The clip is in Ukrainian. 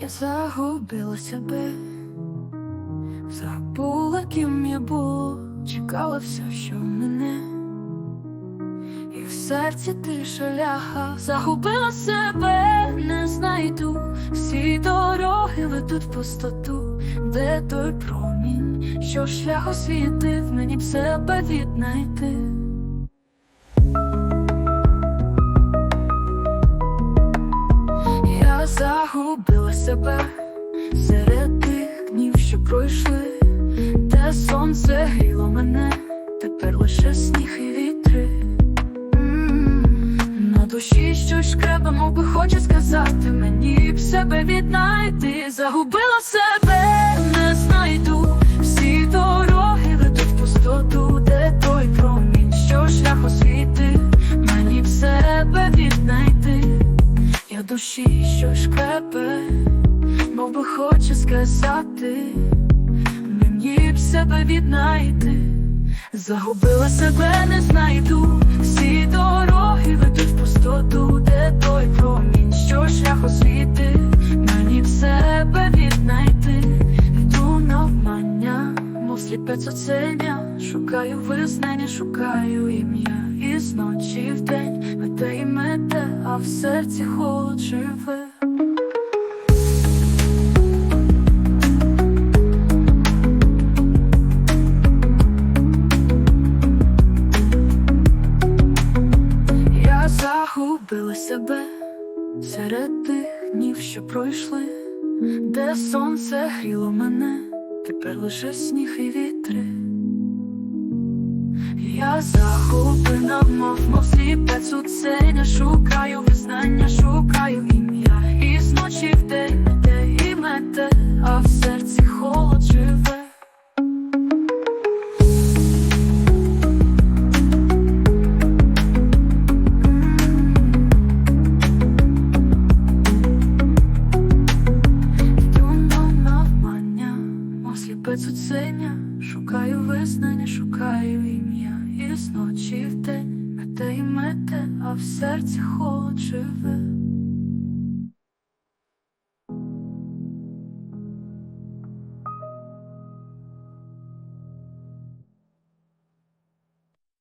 Я загубила себе, забула, ким я була, чекала все, що мене, і в серці тиша ляха, загубила себе, не знайду. Всі дороги ведуть в пустоту, де той промінь, що шлях освітив, мені б себе віднайти. Себе серед тих днів, що пройшли, де сонце гріло мене, тепер лише сніг і вітри. На душі щось шкребе, мов би хоче сказати мені б себе віднайти. Загубила себе, не знайду. Всі дороги ведуть в пустоту, де той промінь, що шлях освіти, мені б себе віднайти. Я душі, що шкрепе, хоче сказати, мені б себе віднайти, загубила себе, не знайду, всі дороги ведуть в пустоту, де той промінь, що шлях освіти, мені б себе віднайти, йду навмання, мов сліпець оценя, шукаю визнання, шукаю ім'я, і з ночі в день мете і мете, а в серці холод живе. Серед тих днів, що пройшли, де сонце гріло мене, тепер лише сніг і вітри. Я захоплена мов мов сліпець у ценя, шукаю визнання, шукаю безоцення, шукаю визнання, шукаю ім'я і з ночі в день мете і мете, а в серці холод живе.